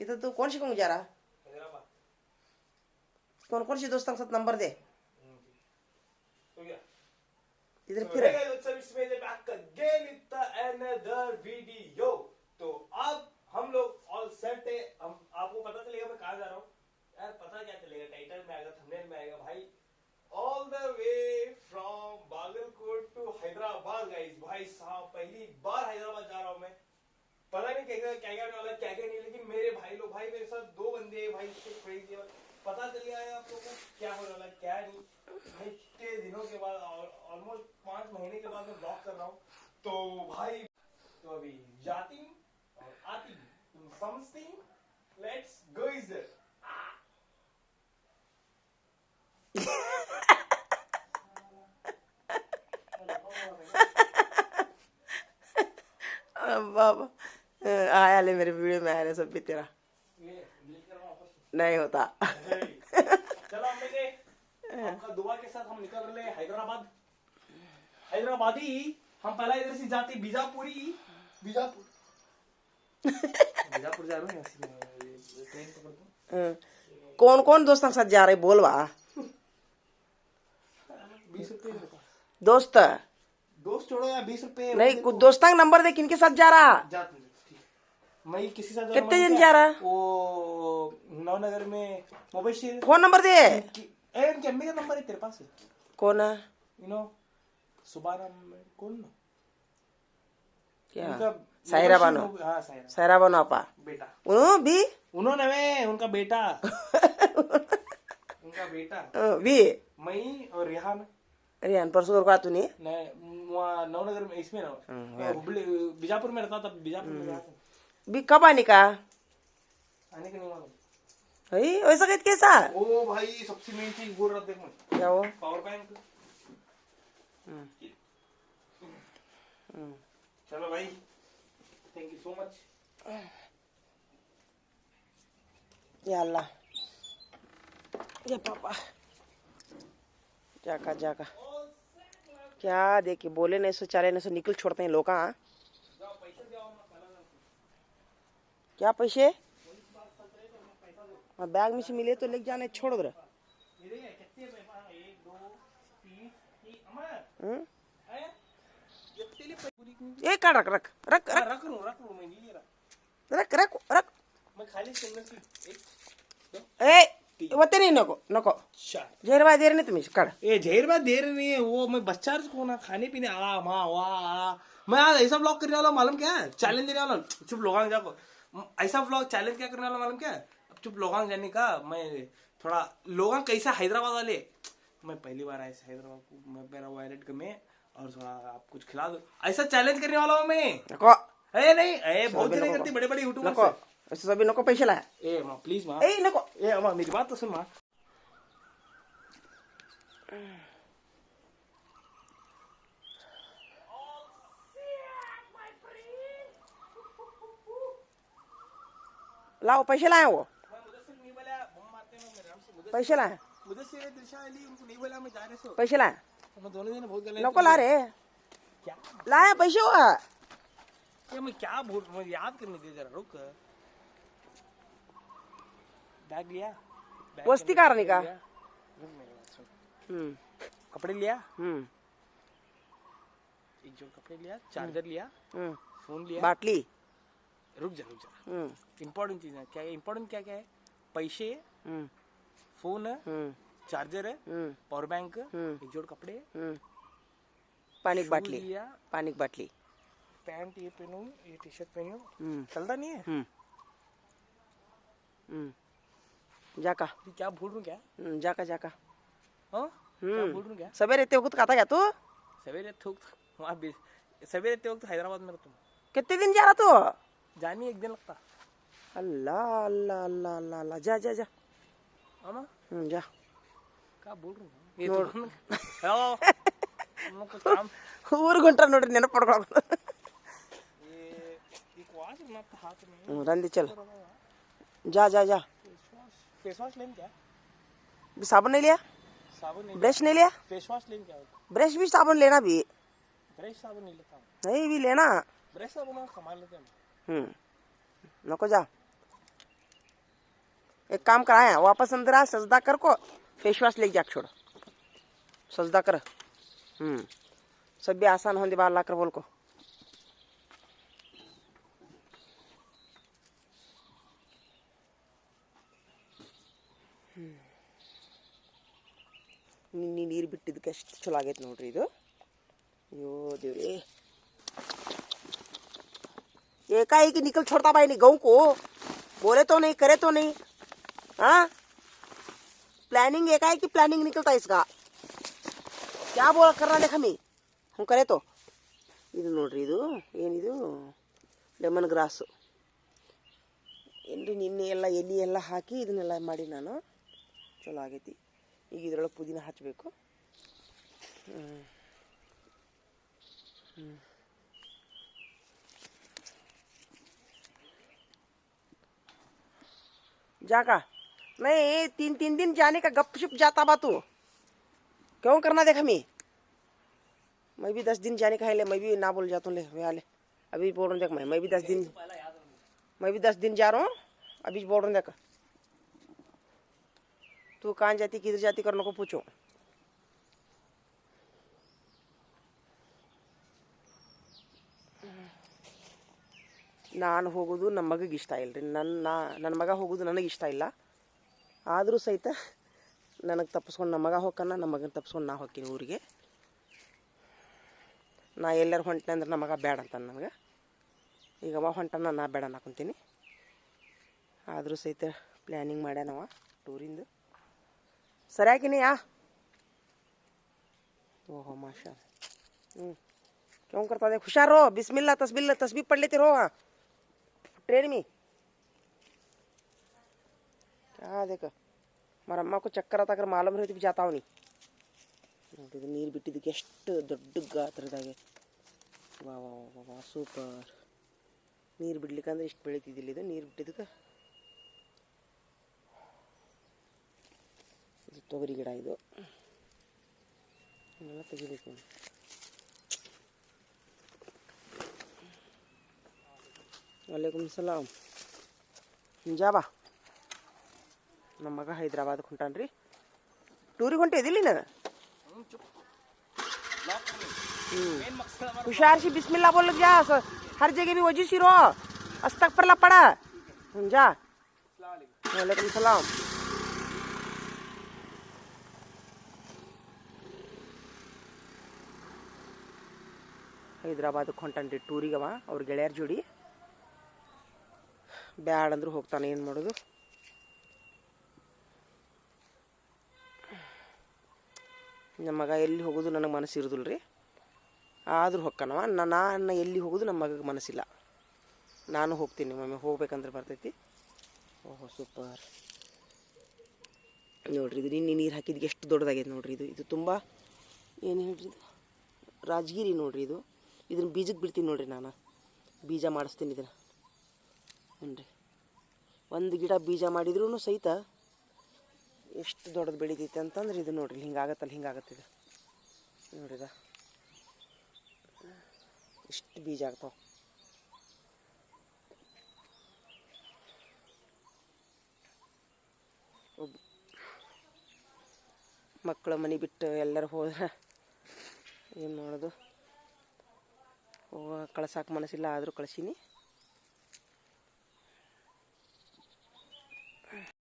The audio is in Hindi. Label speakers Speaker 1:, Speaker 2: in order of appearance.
Speaker 1: इथं तू कोण शिकवून जा रहा
Speaker 2: हैदराबाद.
Speaker 1: कोण कोणशी दोस्तांसोबत नंबर दे.
Speaker 2: हो गया
Speaker 1: इधर
Speaker 2: So,
Speaker 1: फिर
Speaker 2: hey guys, what's up? It's me, the back again with the another video. तो अब हम लोग ऑल सेट है हम आपको पता चलेगा मैं कहाँ जा रहा हूँ यार पता क्या चलेगा टाइटल में आएगा थंबनेल में आएगा भाई all the way from Bagalkot to Hyderabad guys भाई साहब पहली बार हैदराबाद जा रहा हूँ मैं पता नहीं क्या क्या क्या वाला क्या क्या नहीं, लेकिन मेरे भाई लोग, भाई मेरे साथ दो बंदे हैं, भाई crazy है। पता चल गया है आप लोगों को क्या होने वाला क्या नहीं। भाई, इतने दिनों के बाद ऑलमोस्ट पाँच महीने के बाद मैं ब्लॉग कर रहा हूँ। तो भाई तो अभी जाती और आती तुम समझती लेट्स गो इज़
Speaker 1: बाबा। आया ले मेरे वीडियो में आ रहे सब भी तेरा। नहीं होता।
Speaker 2: चलो हम लोग आपका दुआ के साथ हम निकल रहे हैदराबाद। हैदराबादी हम पहला इधर से जाते बीजापुरी। बीजापुर। बीजापुर जा रहे हैं ट्रेन पकड़ते.
Speaker 1: कोण कोण दोस्तां साथ जा रहे बोल बा।
Speaker 2: बीस रुपए मेरे पास।
Speaker 1: दोस्त?
Speaker 2: दोस्त छोड़ो या बीस रुपए
Speaker 1: नहीं कुछ दोस्तां का नंबर दे किनके साथ जा रहा।
Speaker 2: मैं किसी साथ
Speaker 1: कितने दिन जा रहा?
Speaker 2: वो नवनगर में मोबाइल
Speaker 1: फ़ोन नंबर दे।
Speaker 2: ए का नंबर है तेरे पास।
Speaker 1: कौन है?
Speaker 2: यू नो सुबह नाम कौन ना
Speaker 1: क्या?
Speaker 2: उनका
Speaker 1: बानो।
Speaker 2: हाँ
Speaker 1: सायरा बानो आपा।
Speaker 2: बेटा।
Speaker 1: उन्हों भी?
Speaker 2: उन्होंने उनका बेटा। उनका बेटा।
Speaker 1: अं, भी
Speaker 2: मई और रिहान।
Speaker 1: रियान परसों को तू नहीं
Speaker 2: मैं वहाँ नवनगर में इसमें
Speaker 1: हम्म,
Speaker 2: ना हुबली बीजापुर में रहता था बीजापुर में था।
Speaker 1: भी कब आने का?
Speaker 2: आने का नहीं
Speaker 1: वैसा कहते कैसा?
Speaker 2: ओ भाई सबसे मेन चीज़ बोल रहा देख मैं
Speaker 1: क्या वो
Speaker 2: पावर बैंक. चलो भाई थैंक यू सो मच
Speaker 1: या अल्लाह। या पापा। जाका जाका क्या देखे बोले नहीं सो चाले नहीं सो निकल छोड़ते हैं लोग हाँ? क्या पैसे? हाँ बैग में से मिले तो लेके जाने छोड़ दो
Speaker 2: ये
Speaker 1: हम्म?
Speaker 2: ये
Speaker 1: काट रख रख रख रख।
Speaker 2: रख लूँ रख लूँ मैं रहा।
Speaker 1: रख रख रख।
Speaker 2: मैं खाली एक
Speaker 1: ए वते नहीं नको नको।
Speaker 2: चार
Speaker 1: जेरवा देर नहीं तुम्हें काट
Speaker 2: ए जहर बात दे रही नहीं है वो मैं बच्चा को ना खाने पीने आ माँ वाह। मैं आज ऐसा ब्लॉग करने वाला मालूम क्या? है चैलेंज देने वाला। चुप लोगांग जाको ऐसा ब्लॉग चैलेंज क्या करने वाला मालूम क्या? अब चुप लोगांग जाने का मैं थोड़ा लोगांग कैसा? हैदराबाद वाले। मैं पहली बार आया हैदराबाद को मैं मेरा वायलेट का में और थोड़ा आप कुछ खिला दो। ऐसा चैलेंज करने वाला हूँ मैं। ए नहीं ए बहुत नहीं करती बड़े बड़े यूट्यूबर
Speaker 1: ऐसे सभी नको पैसे लाए।
Speaker 2: ए माँ प्लीज़ माँ।
Speaker 1: ए नको
Speaker 2: ए अम्मा मेरी बात तो सुन माँ।
Speaker 1: लाओ पैसे लाए वो। पैसे लाए।
Speaker 2: रहे
Speaker 1: पैसे लाए। नको ला रे
Speaker 2: क्या
Speaker 1: लाए पैसे हुआ
Speaker 2: ये मैं क्या भूल मुझे याद करने दे जरा रुक। बैग लिया। के।
Speaker 1: हम्म।
Speaker 2: कपड़े लिया।
Speaker 1: हम्म।
Speaker 2: एक जोड़ कपड़े लिया चार्जर लिया।
Speaker 1: हम्म।
Speaker 2: फ़ोन लिया।
Speaker 1: बाटली।
Speaker 2: रुक जा रुक जा.
Speaker 1: हम्म.
Speaker 2: इम्पोर्टेंट चीज़ है. क्या इम्पोर्टेंट क्या क्या है? पैसे
Speaker 1: हम्म.
Speaker 2: फ़ोन है
Speaker 1: हम्म.
Speaker 2: चार्जर है
Speaker 1: हम्म.
Speaker 2: पावर बैंक
Speaker 1: हम्म।
Speaker 2: एक जोड़ कपड़े
Speaker 1: हम्म. पानी की बाटली. पानी की बाटली.
Speaker 2: पैंट ये पहनूं ये टी शर्ट पहनूं.
Speaker 1: हम्म.
Speaker 2: चलता नहीं है?
Speaker 1: हम्म. हम्म. जाका
Speaker 2: क्या भूल रहा क्या?
Speaker 1: हम्म, जाका जाका
Speaker 2: हाँ?
Speaker 1: हम्म.
Speaker 2: भूल रहा हूँ क्या?
Speaker 1: सवेरे ते वक्त खाता क्या तू?
Speaker 2: सवेरे सवेरे थे वक्त हैदराबाद में तुम
Speaker 1: कितने दिन जा रहा तू?
Speaker 2: जानी एक दिन लगता
Speaker 1: अल्लाह अल्लाह अल्लाह अल्लाह अल्लाह जा जा जा
Speaker 2: आमा
Speaker 1: हम्म, जा
Speaker 2: क्या बोल रहा हूँ ये तो हेलो हम कुछ काम
Speaker 1: ಊರು ಗುಂಟ್ರ ನೋಡ್ರಿ ನೆನಪು ಪಡ್ಕೊಳಕ
Speaker 2: ये एक वाच रखना था हाथ में
Speaker 1: ರಂದಿ ಚಲ್ जा जा जा
Speaker 2: फेस वॉश फेस वॉश लेन क्या
Speaker 1: भी साबुन नहीं लिया
Speaker 2: साबुन नहीं
Speaker 1: ब्रश नहीं लिया
Speaker 2: फेस वॉश लेन क्या होता
Speaker 1: ब्रश भी साबुन लेना भी
Speaker 2: ब्रश साबुन नहीं लेता हूँ
Speaker 1: नहीं भी लेना
Speaker 2: ब्रश साबुन हम कमा लेते हैं
Speaker 1: हम्म नको जा एक काम कर आया वापस अंदर आ सजदा कर को फेस वॉश लेके जाके छोड़ सजदा कर हम्म सब भी आसान होने बाहर ला कर बोल को ನಿನ್ನೆ ನೀರು ಬಿಟ್ಟಿದ್ದಕ್ಕೆ ಎಷ್ಟು ಚಲೋ ಆಗೈತೆ ನೋಡ್ರಿ ಇದು ಅಯ್ಯೋ ದೇವ್ರಿ एकाएक ही निकल छोड़ता भाई नहीं गाँव को बोले तो नहीं करे तो नहीं हाँ प्लानिंग एकाएक ही प्लानिंग निकलता इसका क्या बोल करना देख हमें हम करे तो ಇದು ನೋಡ್ರಿ ಇದು ಏನಿದು ಲೆಮನ್ ಗ್ರಾಸು ಏನ್ರಿ ನಿನ್ನೆ ಎಲ್ಲ ಎಲೆ ಎಲ್ಲ ಹಾಕಿ ಇದನ್ನೆಲ್ಲ ಮಾಡಿ ನಾನು ಚಲೋ ಆಗೈತಿ ಈಗ ಇದ್ರೊಳಗೆ ಪುದೀನ ಹಚ್ಚಬೇಕು जाका नहीं, तीन तीन दिन जाने का गपशुप जाता बा तू। क्यों करना देखा मैं मैं भी दस दिन जाने का है ले, मैं भी ना बोल जाता ले वे ले। अभी बोल रहा हूँ देख मैं मैं भी दस दिन मैं भी दस दिन जा रहा हूँ, अभी बोल रहा हूँ देख। तू कहाँ जाती, किधर जाती करने को पूछो? ನಾನು ಹೋಗೋದು ನಮ್ಮ ಮಗಗೆ ಇಷ್ಟ ಇಲ್ಲ ರೀ ನನ್ನ ನನ್ನ ಮಗ ಹೋಗೋದು ನನಗೆ ಇಷ್ಟ ಇಲ್ಲ. ಆದರೂ ಸಹಿತ ನನಗೆ ತಪ್ಪಿಸ್ಕೊಂಡು ನಮ್ಮ ಮಗ ಹೋಗೋಣ ನಮ್ಮ ಮಗನ ತಪ್ಪಿಸ್ಕೊಂಡು ನಾ ಹೋಗ್ತೀನಿ ಊರಿಗೆ. ನಾ ಎಲ್ಲರೂ ಹೊಂಟೆ ಅಂದ್ರೆ ನಮ್ಮ ಮಗ ಬೇಡ ಅಂತ ನನಗೆ. ಈಗ ಅವ ಹೊಂಟನ, ನಾ ಬೇಡ ನಾಕೊಂತೀನಿ ಆದರೂ ಸಹಿತ ಪ್ಲ್ಯಾನಿಂಗ್ ಮಾಡ್ಯಾನವ ಟೂರಿಂದು. ಸರಿಯಾಗಿನಿ ಯಾ. ಓಹೋ ಮಾಷ ಹ್ಞೂ ಕ್ಯೋ ಹುಷಾರೋ ಬಿಸ್ಮಿಲ್ಲ ತಸ್ಬಿಲ್ಲ ತಸ್ಬಿ ಪಡ್ಲಿತಿರೋ ट्रेन में क्या देख हमारा अम्मा को चक्कर आता अगर मालूम रहती भी जाता हूँ नहीं ನೋಡಿದ್ದು ನೀರು ಬಿಟ್ಟಿದ್ದಕ್ಕೆ ಎಷ್ಟು ದೊಡ್ಡ ಗಾತ್ರದಾಗೆ ವಾ ವಾ ವಾ ವಾ ಸೂಪರ್ ನೀರು ಬಿಡ್ಲಿಕ್ಕಂದ್ರೆ ಇಷ್ಟು ಬೆಳಿತಿದ್ದಿಲ್ಲ ಇದು ನೀರು ಬಿಟ್ಟಿದ್ದಕ್ಕೆ ಇದು ತೊಗರಿ ಗಿಡ ಇದು ಇದನ್ನೆಲ್ಲ ತೆಗಿಬೇಕು ವಾಲೇಕುಮ್ ಸಲಾಮ್ ಜಾಬಾ ನಮ್ಮ ಮಗ ಹೈದ್ರಾಬಾದಕ್ಕೆ ಹೊಂಟಾನ್ರಿ ಟೂರಿಗೆ ಹೊಂಟಿದಿಲ್ಲ ನಾನು हुशार सी बिस्मिल्लाह बोल जा स- हर जगह भी वजह सी रो अस्तक पर पड़ा जा वालेकुम सलाम ಹೈದ್ರಾಬಾದಕ್ಕೆ ಹೊಂಟಾನ್ರಿ ಟೂರಿಗವ ಅವ್ರ ಗೆಳೆಯರ ಜೋಡಿ ಬ್ಯಾಡ ಅಂದ್ರೆ ಹೋಗ್ತಾನೆ, ಏನು ಮಾಡೋದು? ನಮ್ಮ ಮಗ ಎಲ್ಲಿ ಹೋಗೋದು ನನಗೆ ಮನಸ್ಸು ಇರೋದಿಲ್ಲ ರೀ. ಆದರೂ ಹೊಕ್ಕನವ ನಾನು ಎಲ್ಲಿ ಹೋಗೋದು ನಮ್ಮ ಮಗಗೆ ಮನಸ್ಸಿಲ್ಲ. ನಾನು ಹೋಗ್ತೀನಿ ಮಮ್ಮಿ ಹೋಗ್ಬೇಕಂದ್ರೆ ಬರ್ತೈತಿ. ಓಹೋ, ಸೂಪರ್. ನೋಡ್ರಿ, ಇದು ನಿನ್ನೆ ನೀರು ಹಾಕಿದ್ದು ಎಷ್ಟು ದೊಡ್ಡದಾಗೈತೆ ನೋಡ್ರಿ ಇದು. ಇದು ತುಂಬ, ಏನು ಹೇಳ್ರಿ ಇದು? ರಾಜಗಿರಿ ನೋಡ್ರಿ ಇದು. ಇದನ್ನ ಬೀಜಕ್ಕೆ ಬಿಡ್ತೀನಿ ನೋಡ್ರಿ ನಾನು. ಬೀಜ ಮಾಡಿಸ್ತೀನಿ ಇದನ್ನು. ಹ್ಞೂ ಒಂದು ಗಿಡ ಬೀಜ ಮಾಡಿದ್ರೂ ಸಹಿತ ಎಷ್ಟು ದೊಡ್ಡದು ಬೆಳಿತೈತೆ ಅಂತಂದ್ರೆ ಇದು ನೋಡ್ರಿ ಹಿಂಗಾಗತ್ತಲ್ಲ ಹಿಂಗಾಗತ್ತೆ ಇದು. ನೋಡಿದ ಇಷ್ಟು ಬೀಜ ಆಗ್ತಾವ. ಒಬ್ಬ ಮಕ್ಕಳು ಮನೆ ಬಿಟ್ಟು ಎಲ್ಲರೂ ಹೋದ್ರೆ ಏನು ಮಾಡೋದು? ಹೋಗ ಕಳ್ಸಕ್ಕೆ ಮನಸ್ಸಿಲ್ಲ, ಆದರೂ ಕಳ್ಸೀನಿ.